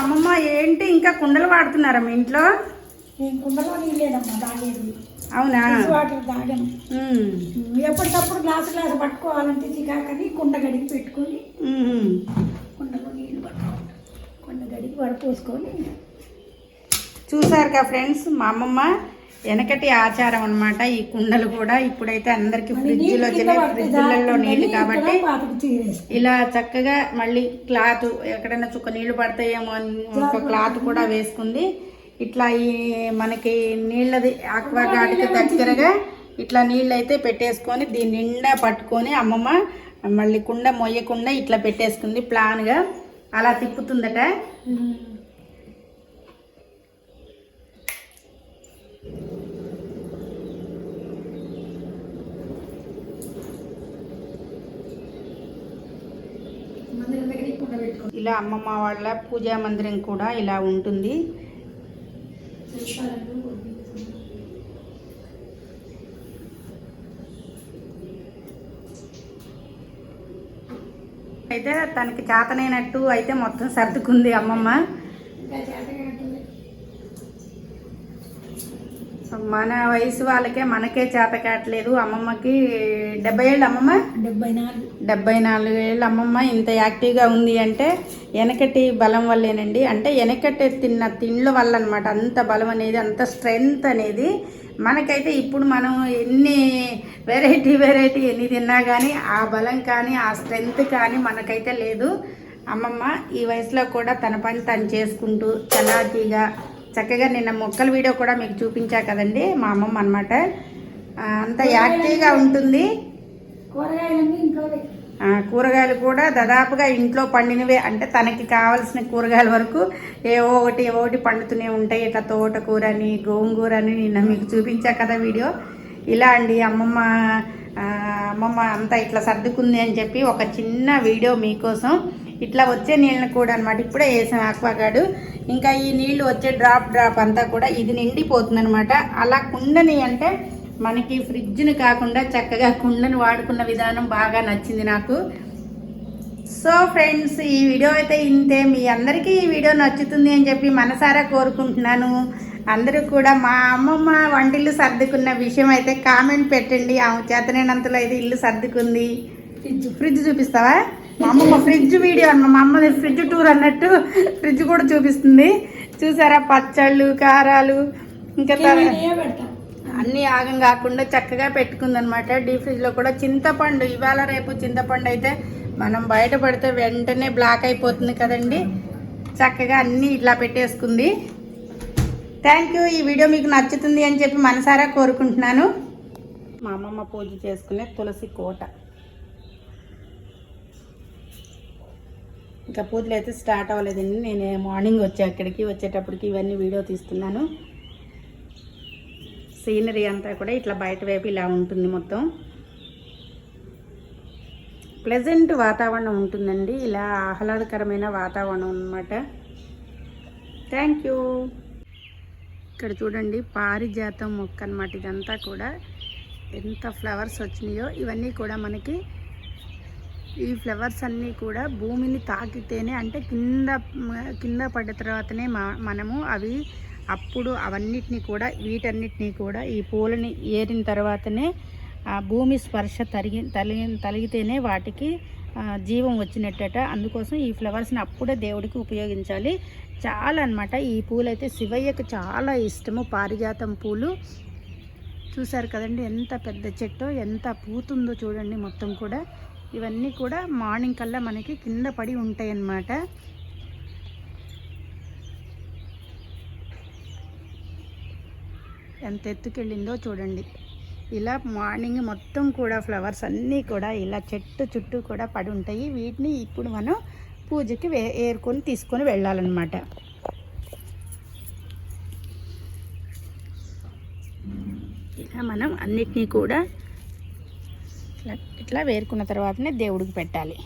అమ్మమ్మ ఏంటి ఇంకా కుండలు వాడుతున్నారా మీ ఇంట్లో? నేను కుండలో నీళ్ళేనమ్మా తాగేది అవునా? వాటర్ తాగను ఎప్పటికప్పుడు గ్లాసు గ్లాసు పట్టుకోవాలంటే చికాకని కుండ గడికి పెట్టుకొని. కుండలో నీళ్ళు పట్టుకోవాలి. కుండ గడికి వడపోసుకొని. చూసారుగా ఫ్రెండ్స్ మా అమ్మమ్మ వెనకటి ఆచారం అన్నమాట. ఈ కుండలు కూడా ఇప్పుడైతే అందరికి ఫ్రిడ్జ్లో ఫ్రిడ్జ్లలో నీళ్ళు కాబట్టి ఇలా చక్కగా మళ్ళీ క్లాత్ ఎక్కడైనా చుక్క నీళ్ళు పడతాయేమో అని ఒక క్లాత్ కూడా వేసుకుంది. ఇట్లా ఈ మనకి నీళ్ళది ఆక్వా గార్డ్కి దగ్గరగా ఇట్లా నీళ్ళు అయితే పెట్టేసుకొని దీని నిండా పట్టుకొని అమ్మమ్మ మళ్ళీ కుండ మొయ్యకుండా ఇట్లా పెట్టేసుకుంది. ప్లాన్గా అలా తిప్పుతుందట. దగ్గర ఇలా అమ్మమ్మ వాళ్ళ పూజా మందిరం కూడా ఇలా ఉంటుంది. అయితే తనకి చేతనైనట్టు అయితే మొత్తం సర్దుకుంది అమ్మమ్మ ఇంకా చేతగానట్టుంది. మన వయసు వాళ్ళకే మనకే చేత కావట్లేదు. అమ్మమ్మకి డెబ్బై ఏళ్ళు అమ్మమ్మ? డెబ్బై నాలుగు. డెబ్బై నాలుగు ఏళ్ళ అమ్మమ్మ ఇంత యాక్టివ్గా ఉంది అంటే వెనకటి బలం వల్లేనండి. అంటే వెనకటి తిన్న తిండ్ల వల్ల అనమాట అంత బలం అనేది అంత స్ట్రెంగ్త్ అనేది. మనకైతే ఇప్పుడు మనం ఎన్ని వెరైటీ వెరైటీ ఎన్ని తిన్నా కానీ ఆ బలం కానీ ఆ స్ట్రెంగ్త్ కానీ మనకైతే లేదు. అమ్మమ్మ ఈ వయసులో కూడా తన పని తను చేసుకుంటూ చలాకీగా చక్కగా నిన్న మొక్కల వీడియో కూడా మీకు చూపించా కదండి మా అమ్మమ్మ అనమాట అంత యాక్టివ్గా ఉంటుంది. కూరగాయలు కూడా దాదాపుగా ఇంట్లో పండినవే. అంటే తనకి కావలసిన కూరగాయల వరకు ఏవో ఒకటి ఏవో ఒకటి పండుతూనే ఉంటాయి. ఇట్లా తోటకూర అని గోంగూర అని నిన్న మీకు చూపించా కదా వీడియో. ఇలా అండి అమ్మమ్మ అమ్మమ్మ అంతా ఇట్లా సర్దుకుంది అని చెప్పి ఒక చిన్న వీడియో మీకోసం ఇట్లా వచ్చే నీళ్ళని కూడా అనమాట ఇప్పుడే వేసాం ఆక్వాగార్డు. ఇంకా ఈ నీళ్ళు వచ్చే డ్రాప్ డ్రాప్ అంతా కూడా ఇది నిండిపోతుంది అనమాట అలా కుండని అంటే మనకి ఫ్రిడ్జ్ని కాకుండా చక్కగా కుండని వాడుకున్న విధానం బాగా నచ్చింది నాకు. సో ఫ్రెండ్స్ ఈ వీడియో అయితే ఇంతే. మీ అందరికీ ఈ వీడియో నచ్చుతుంది అని చెప్పి మనసారా కోరుకుంటున్నాను. అందరూ కూడా మా అమ్మమ్మ వంటిల్లు సర్దుకున్న విషయం అయితే కామెంట్ పెట్టండి. ఆమె చేతనైనంతలో అయితే ఇల్లు సర్దుకుంది. ఫ్రిడ్జ్. ఫ్రిడ్జ్ చూపిస్తావా? మా అమ్మమ్మ ఫ్రిడ్జ్ వీడియో అన్న మా అమ్మది ఫ్రిడ్జ్ టూర్ అన్నట్టు ఫ్రిడ్జ్ కూడా చూపిస్తుంది. చూసారా? పచ్చళ్ళు కారాలు ఇంకా అన్ని ఆగం కాకుండా చక్కగా పెట్టుకుందనమాట. డీ ఫ్రిడ్జ్లో కూడా చింతపండు ఇవాళ రేపు చింతపండు అయితే మనం బయట పడితే వెంటనే బ్లాక్ అయిపోతుంది కదండి. చక్కగా అన్నీ ఇట్లా పెట్టేసుకుంది. థ్యాంక్ యూ ఈ వీడియో మీకు నచ్చుతుంది అని చెప్పి మనసారా కోరుకుంటున్నాను. మా అమ్మమ్మ పూజ చేసుకునే తులసి కోట. ఇంకా పూజలు అయితే స్టార్ట్ అవ్వలేదండి. నేను మార్నింగ్ వచ్చా అక్కడికి వచ్చేటప్పటికి ఇవన్నీ వీడియో తీస్తున్నాను. సీనరీ అంతా కూడా ఇట్లా బయట వైపు ఇలా ఉంటుంది మొత్తం. ప్లెజెంట్ వాతావరణం ఉంటుందండి. ఇలా ఆహ్లాదకరమైన వాతావరణం అన్నమాట. థ్యాంక్ యూ ఇక్కడ చూడండి పారిజాతం మొక్క అన్నమాట ఇదంతా కూడా. ఎంత ఫ్లవర్స్ వచ్చినాయో ఇవన్నీ కూడా మనకి ఈ ఫ్లవర్స్ అన్నీ కూడా భూమిని తాకితేనే అంటే కింద కింద పడ్డ తర్వాతనే మా- మనము అవి అప్పుడు అవన్నిటిని కూడా వీటన్నిటిని కూడా ఈ పూలని ఏరిన తర్వాతనే ఆ భూమి స్పర్శ తరిగి తలిగి తలిగితేనే వాటికి జీవం వచ్చినట్టట. అందుకోసం ఈ ఫ్లవర్స్ని అప్పుడే దేవుడికి ఉపయోగించాలి. చాలా అన్నమాట ఈ పూలు అయితే శివయ్యకు చాలా ఇష్టము. పారిజాతం పూలు. చూసారు కదండి ఎంత పెద్ద చెట్టు ఎంత పూతుందో చూడండి మొత్తం కూడా. ఇవన్నీ కూడా మార్నింగ్ కల్లా మనకి కింద పడి ఉంటాయి అన్నమాట ఎంత ఎత్తుకెళ్ళిందో చూడండి. ఇలా మార్నింగ్ మొత్తం కూడా ఫ్లవర్స్ అన్నీ కూడా ఇలా చెట్టు చుట్టూ కూడా పడి ఉంటాయి. వీటిని ఇప్పుడు మనం పూజకి వే ఏరుకొని తీసుకొని వెళ్ళాలన్నమాట. ఇలా మనం అన్నిటినీ కూడా ఇట్లా ఇట్లా వేరుకున్న తర్వాతనే దేవుడికి పెట్టాలి.